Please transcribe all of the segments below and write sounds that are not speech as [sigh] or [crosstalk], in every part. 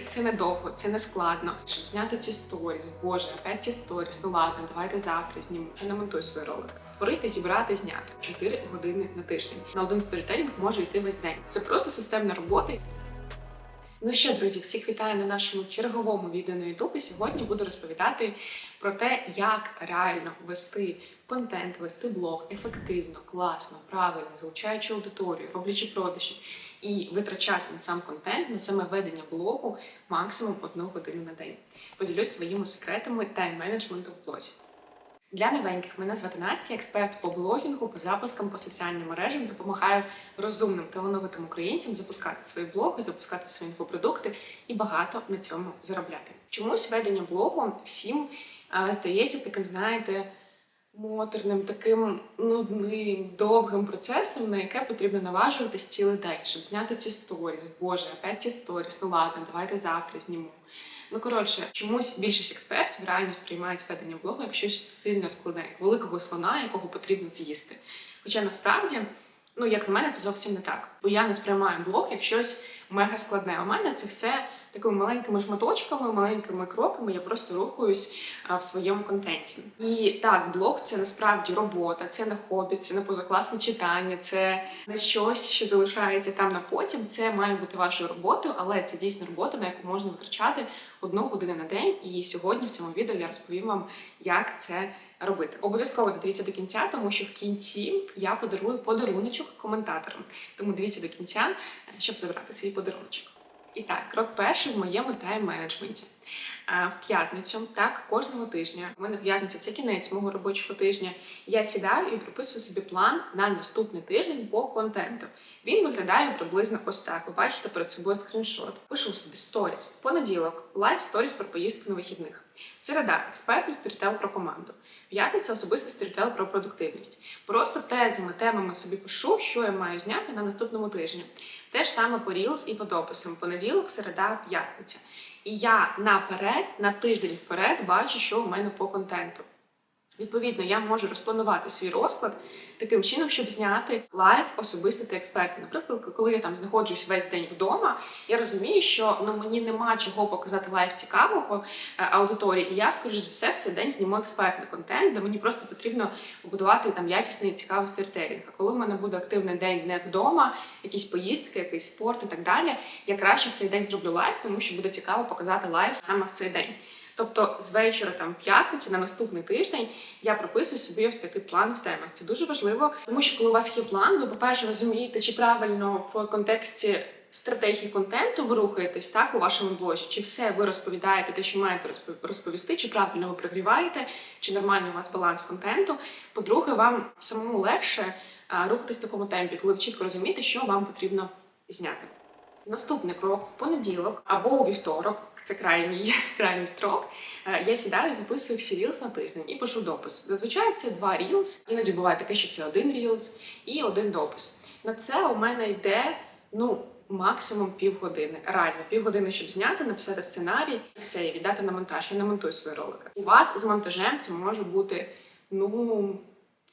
Це недовго, це не складно. Щоб зняти ці сторіс, боже, опять ці сторіс, ну ладно, давайте завтра зніму. Я не монтую свій ролик. Створити, зібрати, зняти 4 години на тиждень. На один сторітелінг може йти весь день. Це просто системна робота. Ну що, друзі, всіх вітаю на нашому черговому відео на YouTube. Сьогодні буду розповідати про те, як реально вести контент, вести блог ефективно, класно, правильно, залучаючи аудиторію, роблячи продажі і витрачати на сам контент, на саме ведення блогу максимум одну годину на день. Поділюсь своїми секретами тайм-менеджменту в блозі. Для новеньких мене звати Настя, експерт по блогінгу, по запускам, по соціальним мережам, допомагаю розумним талановитим українцям запускати свої блоги, запускати свої інфопродукти і багато на цьому заробляти. Чомусь ведення блогу всім здається таким, знаєте, моторним, таким нудним, довгим процесом, на яке потрібно наважуватись цілий день, щоб зняти ці сторіс. Боже, опять ці сторіс, ну ладно, давайте завтра зніму. Ну коротше, чомусь більшість експертів реально сприймають ведення блогу як щось сильно складне, як великого слона, якого потрібно з'їсти. Хоча насправді, ну як на мене, це зовсім не так. Бо я не сприймаю блог як щось мега складне. У мене це все такими маленькими шматочками, маленькими кроками. Я просто рухаюсь в своєму контенті. І так, блог це насправді робота, це не хобі, це не позакласне читання, це не щось, що залишається там на потім. Це має бути вашою роботою, але це дійсно робота, на яку можна витрачати одну годину на день. І сьогодні в цьому відео я розповім вам, як це робити. Обов'язково дивіться до кінця, тому що в кінці я подарую подаруночок коментаторам. Тому дивіться до кінця, щоб забрати свій подаруночок. І так, крок перший в моєму тайм-менеджменті. А, В п'ятницю, так, кожного тижня. У мене п'ятниця це кінець мого робочого тижня. Я сідаю і прописую собі план на наступний тиждень по контенту. Він виглядає приблизно ось так. Ви бачите перед собою скріншот. Пишу собі сторіс. Понеділок, лайв сторіс про поїздку на вихідних. Середа, експертний сторітел про команду. П'ятниця особистий сторітел про продуктивність. Просто тезами, темами собі пишу, що я маю зняти на наступному тижні. Те ж саме по Reels і по дописам. Понеділок, середа, п'ятниця. І я наперед, на тиждень вперед, бачу, що у мене по контенту. Відповідно, я можу розпланувати свій розклад таким чином, щоб зняти лайв особисто та експертно. Наприклад, коли я там знаходжусь весь день вдома, я розумію, що ну мені нема чого показати лайв цікавого е, аудиторії, і я, скоріш за все, в цей день зніму експертний контент, де мені просто потрібно побудувати там якісний цікавий сторітелінг. А коли в мене буде активний день не вдома, якісь поїздки, якийсь спорт і так далі, я краще в цей день зроблю лайв, тому що буде цікаво показати лайв саме в цей день. Тобто з вечора там п'ятниці на наступний тиждень я прописую собі ось такий план в темах. Це дуже важливо, тому що коли у вас є план, ви, по-перше, розумієте, чи правильно в контексті стратегії контенту ви рухаєтесь так у вашому блозі, чи все ви розповідаєте те, що маєте розповісти, чи правильно ви прогріваєте, чи нормальний у вас баланс контенту. По-друге, вам самому легше рухатись в такому темпі, коли ви чітко розумієте, що вам потрібно зняти. Наступний крок в понеділок або у вівторок, це крайній [laughs] крайній строк. е, Я сідаю, записую всі рілс на тиждень і пишу допис. Зазвичай це два рілс, іноді буває таке, що це один рілс і один допис. На це у мене йде ну максимум півгодини. Реально, півгодини, щоб зняти, написати сценарій і все, і віддати на монтаж. Я не монтую свої ролики. У вас з монтажем це може бути ну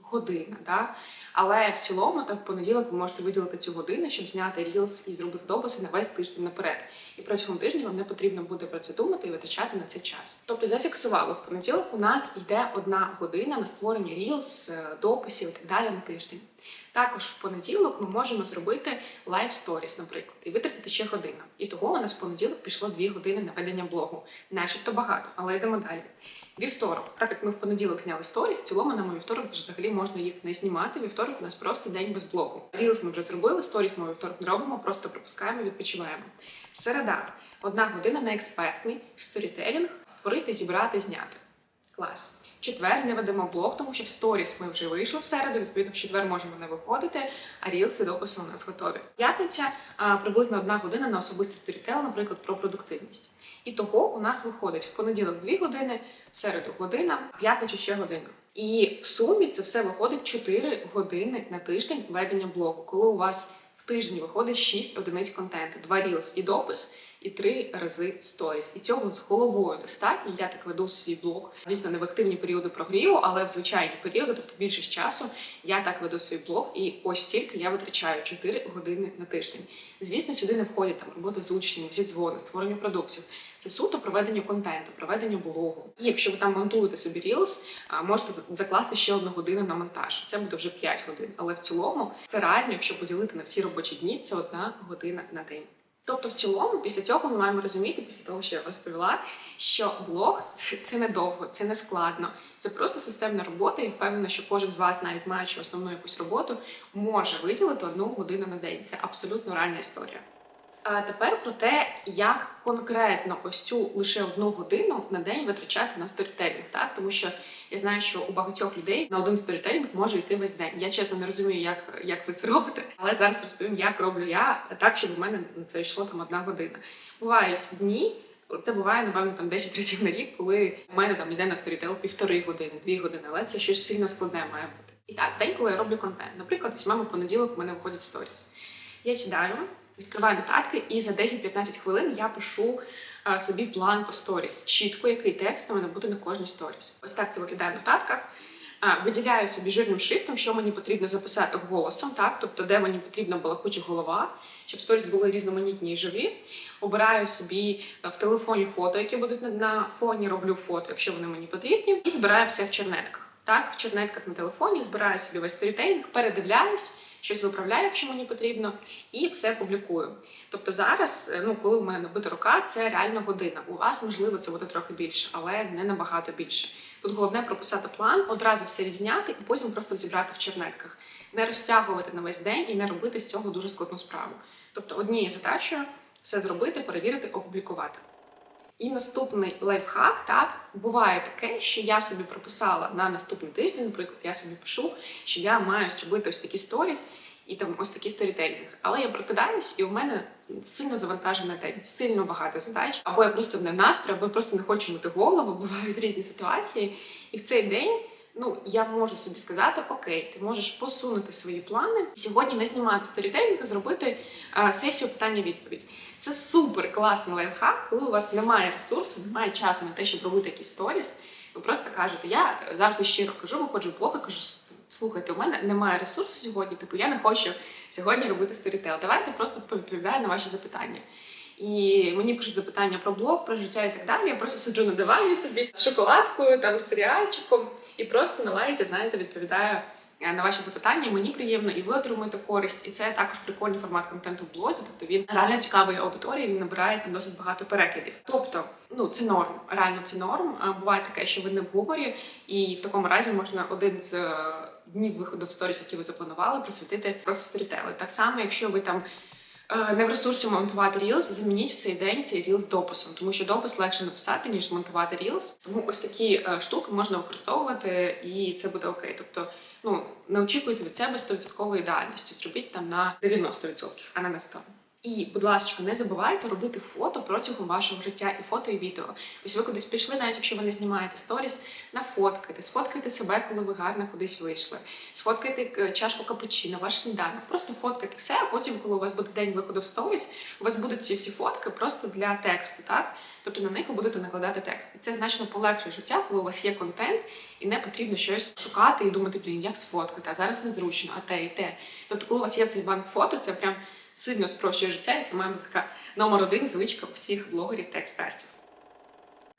година, да? Але в цілому, там в понеділок ви можете виділити цю годину, щоб зняти рілс і зробити дописи на весь тиждень наперед. І протягом тижня вам не потрібно буде про це думати і витрачати на це час. Тобто зафіксували в понеділок. У нас йде одна година на створення рілс, е, дописів і так далі на тиждень. Також в понеділок ми можемо зробити лайв сторіс, наприклад, і витратити ще годину. І того у нас в понеділок пішло дві години на ведення блогу. Начебто багато, але йдемо далі. Вівторок, так як ми в понеділок зняли сторіс, в цілому нам у вівторок взагалі можна їх не знімати. У нас просто день без блогу. Рілс ми вже зробили, сторіс ми вівторок не робимо, просто пропускаємо, відпочиваємо. Середа, одна година на експертний сторітелінг, створити, зібрати, зняти. Клас. Четвер не ведемо блог, тому що в сторіс ми вже вийшли в середу. Відповідно, в четвер можемо не виходити, а рілси дописи у нас готові. П'ятниця приблизно одна година на особистий сторітел, наприклад, про продуктивність. І того у нас виходить в понеділок дві години, в середу година, в п'ятницю ще година. І в сумі це все виходить 4 години на тиждень ведення блогу, коли у вас в тижні виходить 6 одиниць контенту, два рілс і допис. І три рази сторіс. І цього з головою достатньо. Я так веду свій блог. Звісно, не в активні періоди прогріву, але в звичайні періоди, тобто більшість часу, я так веду свій блог, і ось стільки я витрачаю 4 години на тиждень. Звісно, сюди не входять там робота з учнями, всі дзвони, створення продуктів. Це суто проведення контенту, проведення блогу. І якщо ви там монтуєте собі а, можете закласти ще одну годину на монтаж. Це буде вже 5 годин. Але в цілому це реально, якщо поділити на всі робочі дні, це одна година на день. Тобто, в цілому, після цього ми маємо розуміти, після того, що я розповіла, що блог це- недовго, це не складно. Це просто системна робота. І впевнена, що кожен з вас, навіть маючи основну якусь роботу, може виділити одну годину на день. Це абсолютно реальна історія. А тепер про те, як конкретно ось цю лише одну годину на день витрачати на сторітелінг, так тому що я знаю, що у багатьох людей на один сторітелінг може йти весь день. Я чесно не розумію, як, як ви це робите, але зараз розповім, як роблю я так, щоб у мене на це йшло там одна година. Бувають дні. Це буває, напевно, там 10 разів на рік, коли у мене там йде на сторітел півтори години, дві години, але це щось сильно складне має бути. І так, день, коли я роблю контент. Наприклад, візьмемо понеділок, у мене виходять сторіс. Я сідаю, відкриваю нотатки, і за 10-15 хвилин я пишу а, собі план по сторіс. Чітко, який текст у мене буде на кожній сторіс. Ось так це виглядає в нотатках. А, Виділяю собі жирним шрифтом, що мені потрібно записати голосом, так тобто, де мені потрібна балакуча голова, щоб сторіс були різноманітні і живі. Обираю собі в телефоні фото, які будуть на фоні, роблю фото, якщо вони мені потрібні, і збираю все в чернетках. Так, в чернетках на телефоні збираю собі весь сторітейнг, передивляюсь, щось виправляю, якщо мені потрібно, і все публікую. Тобто зараз, е, ну коли у мене набита рука, це реально година. У вас можливо це буде трохи більше, але не набагато більше. Тут головне прописати план, одразу все відзняти і потім просто зібрати в чернетках, не розтягувати на весь день і не робити з цього дуже складну справу. Тобто, однією задачею все зробити, перевірити, опублікувати. І наступний лайфхак, так буває таке, що я собі прописала на наступний тиждень. Наприклад, я собі пишу, що я маю зробити ось такі сторіс і там ось такі сторітельних. Але я прокидаюсь, і у мене сильно завантажена день, сильно багато задач. Або я просто не в настрої, або я просто не хочу мити голову. [laughs] Бувають різні ситуації. І в цей день. Ну, я можу собі сказати, окей, ти можеш посунути свої плани сьогодні не знімати сторітелінг, зробити а, сесію питання-відповідь. Це супер класний лайфхак, коли у вас немає ресурсу, немає часу на те, щоб робити якісь сторіс. Ви просто кажете, я завжди щиро кажу, виходжу в блог і кажу, слухайте, у мене немає ресурсу сьогодні, типу я не хочу сьогодні робити сторітел. Давайте просто повідповідаю на ваші запитання. І мені пишуть запитання про блог, про життя і так далі. Я просто сиджу на дивані собі з шоколадкою, там з серіальчиком, і просто на лайті, знаєте, відповідаю е, на ваші запитання. Мені приємно, і ви отримуєте користь. І це також прикольний формат контенту в блозі. Тобто він реально цікавий аудиторії, він набирає там досить багато переглядів. Тобто, ну це норм, реально це норм. А буває таке, що ви не в гуморі, і в такому разі можна один з е, днів виходу в сторіс, які ви запланували, присвятити просто сторітелу. Так само, якщо ви там. Е, Не в ресурсі монтувати Reels, замініть в цей день цей Reels дописом, тому що допис легше написати, ніж монтувати Reels. Тому ось такі е, штуки можна використовувати, і це буде окей. Тобто, ну не очікуйте від себе 100% ідеальності, зробіть там на 90%, а не на 100%. І, будь ласка, не забувайте робити фото протягом вашого життя і фото, і відео. Ось ви кудись пішли, навіть якщо ви не знімаєте сторіс, нафоткайте, сфоткайте себе, коли ви гарно кудись вийшли. Сфоткайте е, чашку капучино, ваш сніданок. Просто фоткайте все, а потім, коли у вас буде день виходу в сторіс, у вас будуть ці всі фотки просто для тексту, так? Тобто на них ви будете накладати текст. І це значно полегшує життя, коли у вас є контент, і не потрібно щось шукати і думати, блін, як сфоткати, а зараз незручно, а те і те. Тобто, коли у вас є цей банк фото, це прям сильно спрощує життя, і це має бути така номер один звичка всіх блогерів та експертів.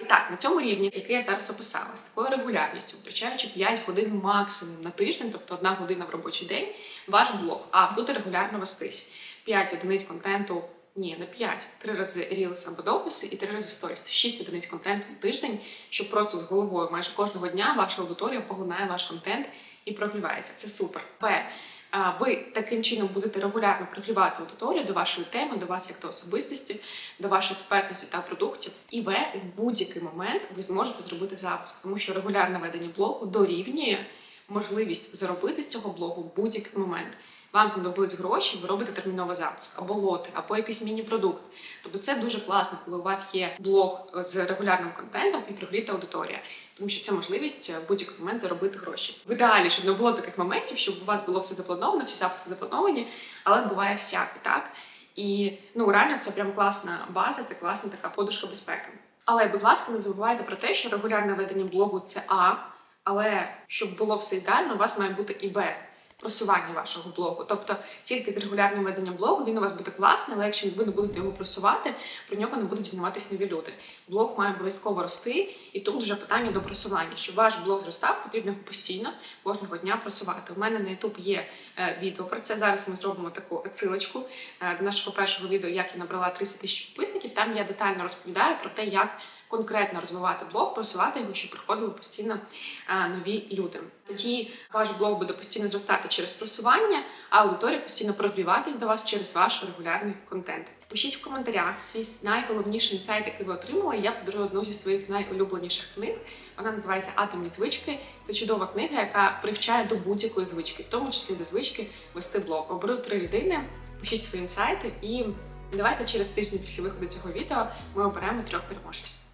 І так, на цьому рівні, який я зараз описала, з такою регулярністю, втрачаючи 5 годин максимум на тиждень, тобто одна година в робочий день, ваш блог а буде регулярно вестись. 5 одиниць контенту, ні, не 5, 3 рази рілс або дописи і 3 рази сторіс. 6 одиниць контенту в тиждень, щоб просто з головою майже кожного дня ваша аудиторія поглинає ваш контент і прогрівається. Це супер. Б. Ви таким чином будете регулярно прогрівати аудиторію до вашої теми, до вас як до особистості, до вашої експертності та продуктів. І ви в будь-який момент ви зможете зробити запуск, тому що регулярне ведення блогу дорівнює можливість заробити з цього блогу в будь-який момент. Вам знадобились гроші, ви робите терміновий запуск, або лоти, або якийсь міні-продукт. Тобто це дуже класно, коли у вас є блог з регулярним контентом і прогріта аудиторія, тому що це можливість в будь-який момент заробити гроші. В ідеалі, щоб не було таких моментів, щоб у вас було все заплановано, всі запуски заплановані, але буває всяке, так? І ну реально це прям класна база, це класна така подушка безпеки. Але, будь ласка, не забувайте про те, що регулярне ведення блогу це А, але щоб було все ідеально, у вас має бути і Б. Просування вашого блогу, тобто тільки з регулярним веденням блогу він у вас буде класний, але якщо ви не будете його просувати, про нього не будуть дізнаватись нові люди. Блог має обов'язково рости, і тут вже питання до просування. Щоб ваш блог зростав, потрібно його постійно кожного дня просувати. У мене на YouTube є е, відео про це. Зараз ми зробимо таку отсилочку е, до нашого першого відео, як я набрала 30 тисяч підписників. Там я детально розповідаю про те, як конкретно розвивати блог, просувати його, щоб приходили постійно е, нові люди. Тоді ваш блог буде постійно зростати через просування, а аудиторія постійно прогріватись до вас через ваш регулярний контент. Пишіть в коментарях свій найголовніший інсайт, який ви отримали. Я подарую одну зі своїх найулюбленіших книг. Вона називається Атомні звички. Це чудова книга, яка привчає до будь-якої звички, в тому числі до звички вести блог. Оберу три людини, пишіть свої інсайти, і давайте через тиждень після виходу цього відео ми оберемо трьох переможців.